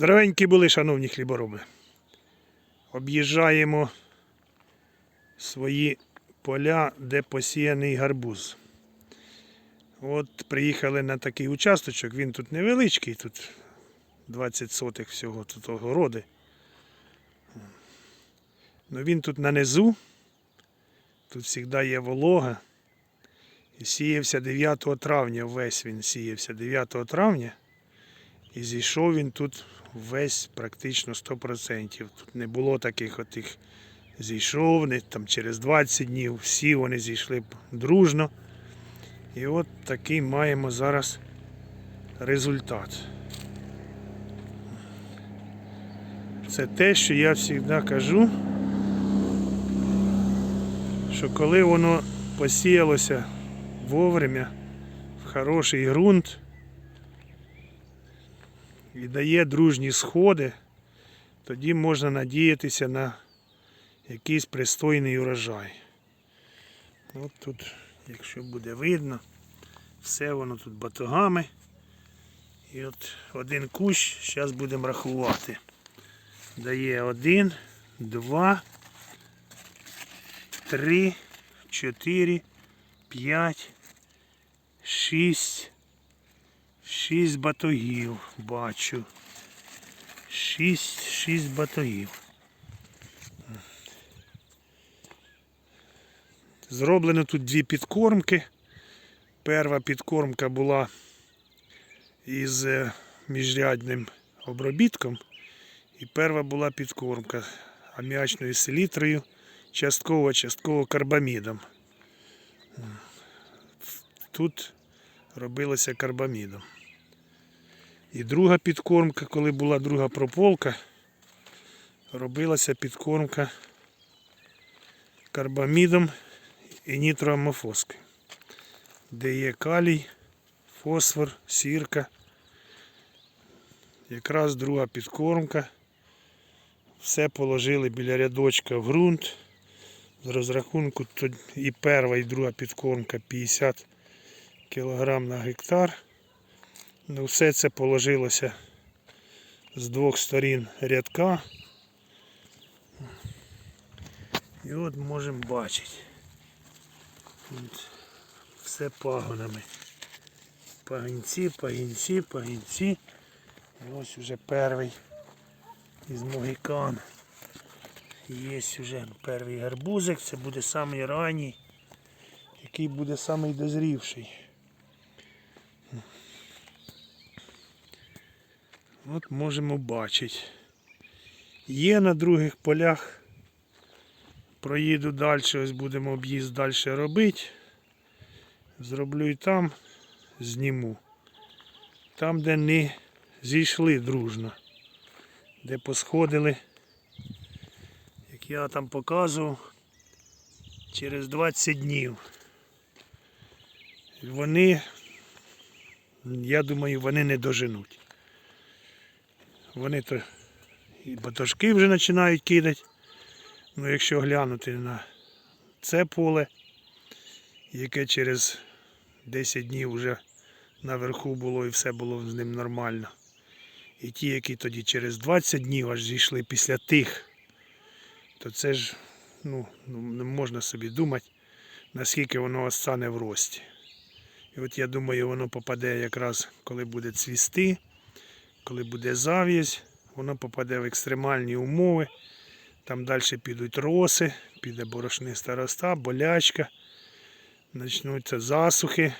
Здоровенькі були, шановні хлібороби. Об'їжджаємо свої поля, де посіяний гарбуз. От приїхали на такий участочок, він тут невеличкий, тут 20 сотих всього тут огороди. Ну він тут на низу, тут завжди є волога. І сіявся 9 травня, весь він сіявся 9 травня. І зійшов він тут весь практично 100%. Тут не було таких отих зійшов, не, там через 20 днів, всі вони зійшли дружно. І от такий маємо зараз результат. Це те, що я завжди кажу, що коли воно посіялося вовремя в хороший ґрунт і дає дружні сходи, тоді можна надіятися на якийсь пристойний урожай. От тут, якщо буде видно, все воно тут батогами. І от один кущ, зараз будемо рахувати. Дає один, два, три, чотири, п'ять, шість. Шість батогів бачу. Шість, шість батогів. Зроблено тут дві підкормки. Перша підкормка була із е, міжрядним обробітком. І перша була підкормка аміачною селітрою, частково, частково карбамідом. Тут робилося карбамідом. І друга підкормка, коли була друга прополка, робилася підкормка карбамідом і нітроамофоскою, де є калій, фосфор, сірка. Якраз друга підкормка. Все положили біля рядочка в ґрунт. З розрахунку і перша, і друга підкормка 50 кг на гектар. Ну, все це положилося з двох сторін рядка. І от можемо бачити. Все пагонами. Пагінці, пагінці, пагінці. І ось уже перший із могікан. Є вже перший гарбузик, це буде самий ранній, який буде самий дозрівший. От можемо бачити. Є на других полях. Проїду далі, ось будемо об'їзд далі робити. Зроблю і там, зніму. Там, де не зійшли дружно, де посходили, як я там показував, через 20 днів. Вони, я думаю, вони не доженуть. Вони то і батожки вже починають кидати. Ну, якщо глянути на це поле, яке через 10 днів вже наверху було і все було з ним нормально. І ті, які тоді через 20 днів аж зійшли після тих, то це ж ну, ну, не можна собі думати, наскільки воно стане в рості. І от я думаю, воно попаде якраз, коли буде цвісти, коли буде зав'язь, воно попаде в екстремальні умови. Там далі підуть роси, піде борошниста роста, болячка, почнуться засухи,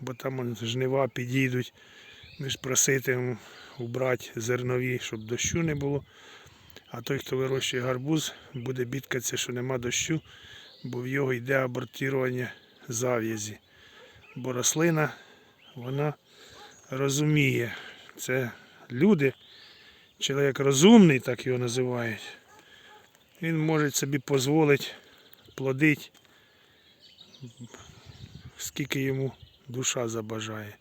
бо там жнива підійдуть. Ми ж просити убрати зернові, щоб дощу не було. А той, хто вирощує гарбуз, буде бідкатися, що нема дощу, бо в його йде абортування зав'язі. Бо рослина, вона розуміє. Це люди, чоловік розумний, так його називають. Він може собі дозволити плодити, скільки йому душа забажає.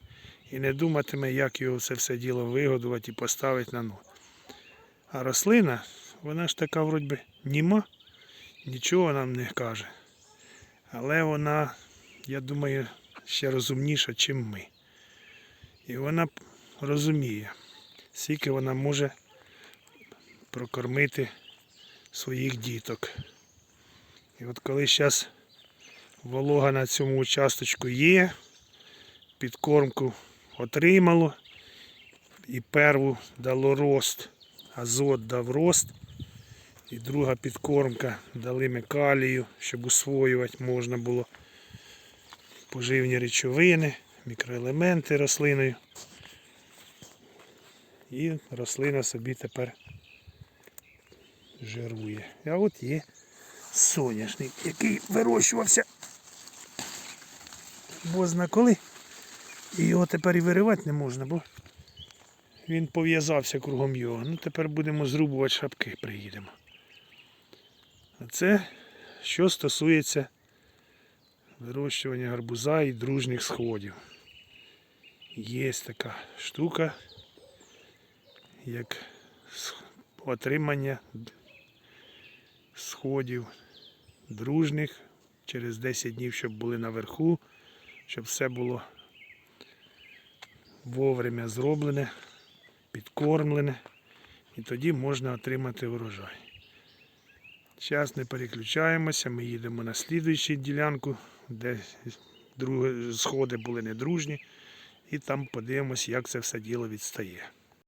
І не думатиме, як його це все діло вигодувати і поставити на ноги. А рослина, вона ж така вроді би німа, нічого нам не каже. Але вона, я думаю, ще розумніша, ніж ми. І вона розуміє, скільки вона може прокормити своїх діток. І от коли зараз волога на цьому участочку є, підкормку отримало, і перву дало рост, азот дав рост, і друга підкормка дали ми калію, щоб усвоювати можна було поживні речовини, мікроелементи рослиною. І рослина собі тепер жирує. А от є соняшник, який вирощувався. Бо зна коли. І його тепер і виривати не можна, бо він пов'язався кругом його. Ну тепер будемо зрубувати шапки, приїдемо. А це що стосується вирощування гарбуза і дружніх сходів. Є така штука, як отримання сходів дружних через 10 днів, щоб були наверху, щоб все було вовремя зроблене, підкормлене, і тоді можна отримати урожай. Зараз не переключаємося, ми їдемо на слідуючу ділянку, де сходи були недружні, і там подивимося, як це все діло відстає.